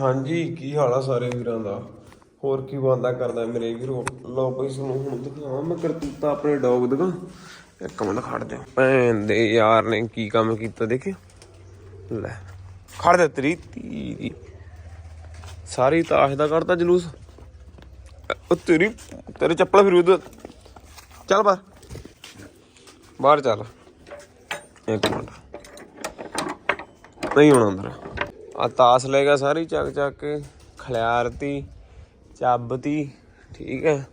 ਹਾਂਜੀ, ਕੀ ਹਾਲ ਆ ਸਾਰੇ ਵੀਰਾਂ ਦਾ? ਹੋਰ ਕੀ ਬੰਦਾ ਕਰਦਾ ਮੇਰੇ ਵੀਰੋ? ਲਓ ਬਈ ਤੁਹਾਨੂੰ ਹੁਣ ਦਿਖਾਵਾਂ, ਮੈਂ ਕਰਤੂਤਾ ਆਪਣੇ ਡੌਗ ਦਾ ਇੱਕ ਮਿੰਟ ਖੜ ਜਾ। ਭੈਣ ਦੇ ਯਾਰ ਨੇ ਕੀ ਕੰਮ ਕੀਤਾ ਦੇਖਿਓ ਲੈ, ਖੜ ਜਾ ਤੇਰੀ ਤੀ ਸਾਰੀ ਤਾਸ਼ ਦਾ ਕੱਢਤਾ ਜਲੂਸ। ਉਹ ਤੇਰੀ, ਤੇਰੇ ਚੱਪਲ ਫਿਰ ਉਧਰ। ਚੱਲ ਬਾਹਰ। ਬਾਹਰ ਚੱਲ। ਇੱਕ ਮਿੰਟ। ਨਹੀਂ ਹੋਣਾ ਅੰਦਰ। ਆ ਤਾਸ ਲੈ ਗਿਆ ਸਾਰੀ ਚੱਕ ਚੱਕ ਕੇ, ਖਲਿਆਰਤੀ, ਚੱਬਤੀ, ਠੀਕ ਹੈ।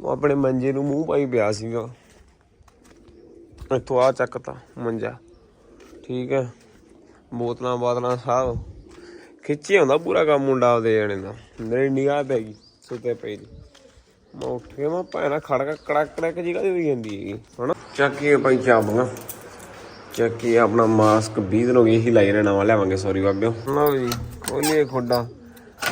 ਉਹ ਆਪਣੇ ਮੰਜੇ ਨੂੰ ਮੂੰਹ ਪਾਈ ਪਿਆ ਸੀਗਾ। ਇੱਥੋਂ ਆ ਚੱਕਤਾ ਮੰਜਾ, ਠੀਕ ਹੈ। ਬੋਤਲਾਂ ਬਾਤਲਾਂ ਸਭ ਖਿੱਚੀ ਆਉਂਦਾ ਪੂਰਾ ਕੰਮ ਮੁੰਡਾ ਉਹਦੇ ਜਾਣੇ ਦਾ। ਮੇਰੀ ਨਿਗਾਹ ਪੈ ਗਈ, ਸੁੱਤੇ ਪਈ ਦੀ ਮੈਂ ਉੱਠ ਕੇ ਮੈਂ ਭੈਣਾ ਖੜਕਾ ਕੜਕ ਕੜਕ ਜੀ ਕਾਹਦੀ ਹੋਈ ਜਾਂਦੀ ਹੈਗੀ, ਹਨਾ। ਚੱਕੀਏ ਭਾਈ ਚਾਬੀਆਂ ਚੱਕੀ ਆਪਣਾ ਮਾਸਕ 20 ਦਿਨ ਹੋ ਗਏ ਇਹੀ ਲਾਈ ਰਹਿਣਾ ਵਾ ਲਿਆਵਾਂਗੇ ਸੌਰੀ ਬਾਬਿਓ। ਲਓ ਜੀ, ਖੋਲੀਏ ਖੁੱਡਾ।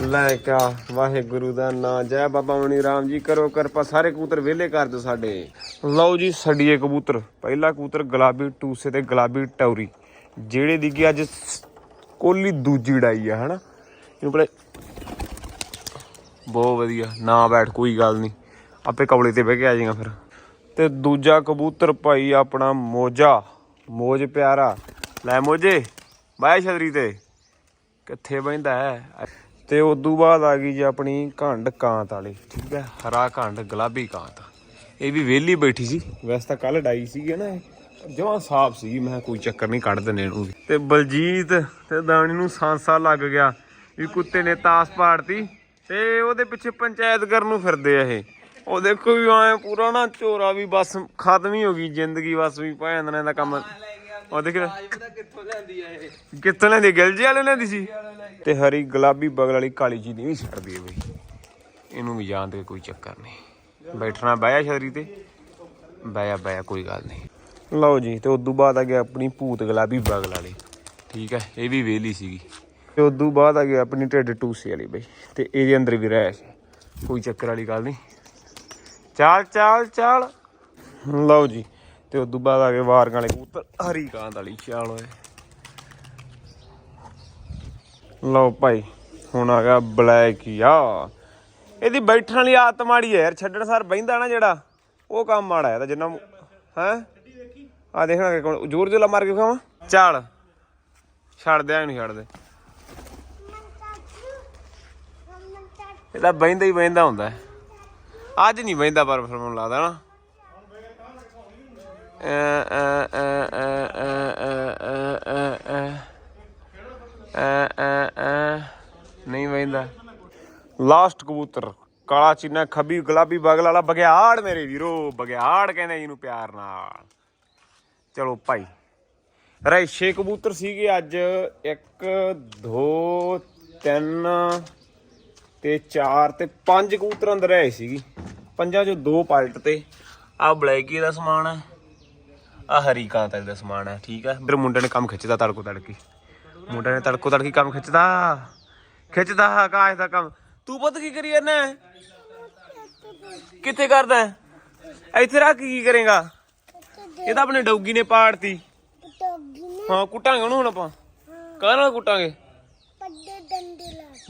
ਲੈ ਕਾ, ਵਾਹਿਗੁਰੂ ਦਾ ਨਾਮ ਜੈ ਬਾਬਾ ਮਨੀ ਰਾਮ ਜੀ, ਕਰੋ ਕਿਰਪਾ, ਸਾਰੇ ਕਬੂਤਰ ਵਿਹਲੇ ਕਰ ਦਿਓ ਸਾਡੇ। ਲਓ ਜੀ ਛੱਡੀਏ ਕਬੂਤਰ, ਪਹਿਲਾ ਕਬੂਤਰ ਗੁਲਾਬੀ ਟੂਸੇ ਤੇ ਗੁਲਾਬੀ ਟੌਰੀ, ਜਿਹੜੇ ਦੀ ਕਿ ਅੱਜ ਕੋਲੀ ਦੂਜੀ ਡਾਈ ਆ, ਹਨਾ? ਇਹਨੂੰ ਪਹਿਲੇ ਬਹੁਤ ਵਧੀਆ, ਨਾ ਬੈਠ, ਕੋਈ ਗੱਲ ਨਹੀਂ ਆਪੇ ਕਵਲੇ ਤੇ ਬਹਿ ਕੇ ਆ ਜਾਏਗਾ ਫਿਰ। ਤੇ ਦੂਜਾ ਕਬੂਤਰ ਭਾਈ ਆਪਣਾ ਮੋਜਾ। ਮੋਜ ਪਿਆਰਾ। ਲੈ ਮੋਜੇ, ਬਾਏ ਛਤਰੀ ਤੇ। ਕਿੱਥੇ ਬੈਂਦਾ ਹੈ? ਤੇ ਉਦੋਂ ਬਾਅਦ ਆ ਗਈ ਜੀ ਆਪਣੀ ਘੰਡ ਕਾਂਤ ਵਾਲੀ। ਠੀਕ ਹੈ, ਹਰਾ ਘੰਡ, ਗੁਲਾਬੀ ਕਾਂਤ। ਇਹ ਵੀ ਵਿਹਲੀ ਬੈਠੀ ਸੀ। ਵੈਸੇ ਤਾਂ ਕੱਲ ਡਾਈ ਸੀਗੀ ਨਾ ਇਹ। ਜਮਾਂ ਸਾਫ਼ ਸੀ ਮੈਂ ਕਿਹਾ ਕੋਈ ਚੱਕਰ ਨਹੀਂ, ਕੱਢ ਦਿੰਨੇ ਇਹਨੂੰ ਵੀ। ਤੇ ਬਲਜੀਤ ਤੇ ਦਾਣੀ ਨੂੰ ਸਾਂਸਾ ਲੱਗ ਗਿਆ। ਵੀ ਕੁੱਤੇ ਨੇ ਤਾਸ ਪਾੜਤੀ ਤੇ ਉਹਦੇ ਪਿੱਛੇ ਪੰਚਾਇਤ ਕਰਨ ਨੂੰ ਫਿਰਦੇ ਆ ਇਹ। ਉਹ ਦੇਖੋ ਵੀ ਐ ਪੂਰਾ ਨਾ ਝੋਰਾ ਵੀ ਬਸ ਖਤਮ ਹੀ ਹੋ ਗਈ ਜ਼ਿੰਦਗੀ ਬਸ ਵੀ ਭੈਣ ਦਾ ਕੰਮ। ਉਹ ਦੇਖ ਲੈ। ਕਿੱਥੋਂ ਲੈਂਦੀ ਆ ਇਹ। ਕਿੱਥੋਂ ਲੈਂਦੀ ਗਿਲਜੀ ਵਾਲੇ ਲੈਂਦੀ ਸੀ? ਤੇ ਹਰੀ ਗੁਲਾਬੀ ਬਗਲ ਵਾਲੀ ਕਾਲੀ ਜੀ ਨਹੀਂ ਛੱਡਦੀ ਇਹ ਬਈ। ਇਹਨੂੰ ਵੀ ਜਾਣ ਦੇ ਕੋਈ ਚੱਕਰ ਨਹੀਂ। ਬੈਠਣਾ ਬਾਇਆ ਛਤਰੀ ਤੇ। ਬਾਇਆ ਬਾਇਆ ਕੋਈ ਗੱਲ ਨਹੀਂ। ਲਓ ਜੀ ਤੇ ਉਦੋਂ ਬਾਅਦ ਆ ਗਿਆ ਆਪਣੀ ਭੂਤ ਗੁਲਾਬੀ ਬਗਲ ਵਾਲੀ। ਠੀਕ ਹੈ ਇਹ ਵੀ ਵੇਲੀ ਸੀਗੀ। ਤੇ ਉਦੋਂ ਬਾਅਦ ਆ ਗਿਆ ਆਪਣੀ ਢਿੱਡ ਟੂਸੇ ਵਾਲੀ ਬਈ। ਤੇ ਇਹਦੇ ਅੰਦਰ ਵੀ ਰਹਿ ਸੀ। ਕੋਈ ਚੱਕਰ ਵਾਲੀ ਗੱਲ ਨਹੀਂ। ਚਾਲ ਚਾਲ ਚਾਲ। ਲਓ ਜੀ ਤੇ ਉਦੋਂ ਬਾਅਦ ਆ ਗਏ ਵਾਰਕਾਂ ਵਾਲੇ ਕਬੂਤਰ। ਹਰੀ ਕਾਂ ਵਾਲੀ ਚਾਲ ਓਏ। ਲਓ ਭਾਈ ਹੁਣ ਆ ਗਿਆ ਬਲੈਕ ਆ ਇਹਦੀ ਬੈਠਣ ਵਾਲੀ ਆਦਤ ਮਾੜੀ ਹੈ ਯਾਰ ਛੱਡਣ ਸਾਰ ਬੈਂਦਾ ਨਾ ਜਿਹੜਾ ਉਹ ਕੰਮ ਮਾੜਾ ਹੈ ਤਾਂ ਜਿੰਨਾ ਹੈ? ਆ ਦੇਖਣਾ ਕਿ ਕੋਣ ਜ਼ੋਰ ਜੋਲਾ ਮਾਰ ਕੇ ਖਾਵਾਂ ਚੱਲ ਛੱਡ ਦੇ ਨਹੀਂ ਛੱਡ ਦੇ। ਇਹ ਤਾਂ ਬੈਂਦਾ ਹੀ ਬੈਂਦਾ ਹੁੰਦਾ। ਹੈ। ਅੱਜ ਨਹੀਂ ਬੈਂਦਾ ਪਰ ਫਿਰ ਮੈਨੂੰ ਲੱਗਦਾ ਨਾ। ਨਹੀਂ ਬੈਂਦਾ ਲਾਸਟ ਕਬੂਤਰ। ਕਾਲਾ ਚੀਨਾ, ਖੱਬੀ ਗੁਲਾਬੀ ਬਗਲ ਵਾਲਾ ਬਗਿਆੜ ਮੇਰੇ ਵੀਰੋ। ਬਗਿਆੜ ਕਹਿੰਦੇ ਜੀ ਨੂੰ ਪਿਆਰ ਨਾਲ। ਚਲੋ ਭਾਈ। ਰਾਈ 6 ਕਬੂਤਰ ਸੀਗੇ ਅੱਜ। 1 2 3 ਤੇ 4 ਤੇ 5 ਕਬੂਤਰ ਅੰਦਰ ਆਏ ਸੀਗੀ। ਪੰਜਾਂ ਚੋਂ ਦੋ ਪਲਟ ਤੇ। ਆ ਬਲੈਕੀ ਦਾ ਸਮਾਨ ਹੈ ਆ ਹਰੀ ਕਾਂਤ ਦਾ ਸਮਾਨ ਹੈ ਠੀਕ ਹੈ ਇਧਰ ਮੁੰਡੇ ਨੇ ਕੰਮ ਖਿੱਚਦਾ ਤੜਕੋ ਤੜਕੀ। ਮੁੰਡੇ ਨੇ ਤੜਕੋ ਤੜਕੀ ਕੰਮ ਖਿੱਚਦਾ। ਖਿੱਚਦਾ ਆਕਾਸ਼ ਦਾ ਕੰਮ। ਤੂੰ ਪੁੱਤ ਕੀ ਕਰੀ ਜਾਂਦਾ? ਕਿੱਥੇ ਕਰਦਾ? ਇੱਥੇ ਰੱਖ ਕੇ ਕੀ ਕਰੇਗਾ? ਇਹ ਤਾਂ ਆਪਣੇ ਡੌਗੀ ਨੇ ਪਾੜਤੀ। ਹਾਂ ਕੁੱਟਾਂਗੇ ਉਹਨੂੰ ਹੁਣ ਆਪਾਂ। ਕਾਹ ਨਾਲ ਕੁੱਟਾਂਗੇ?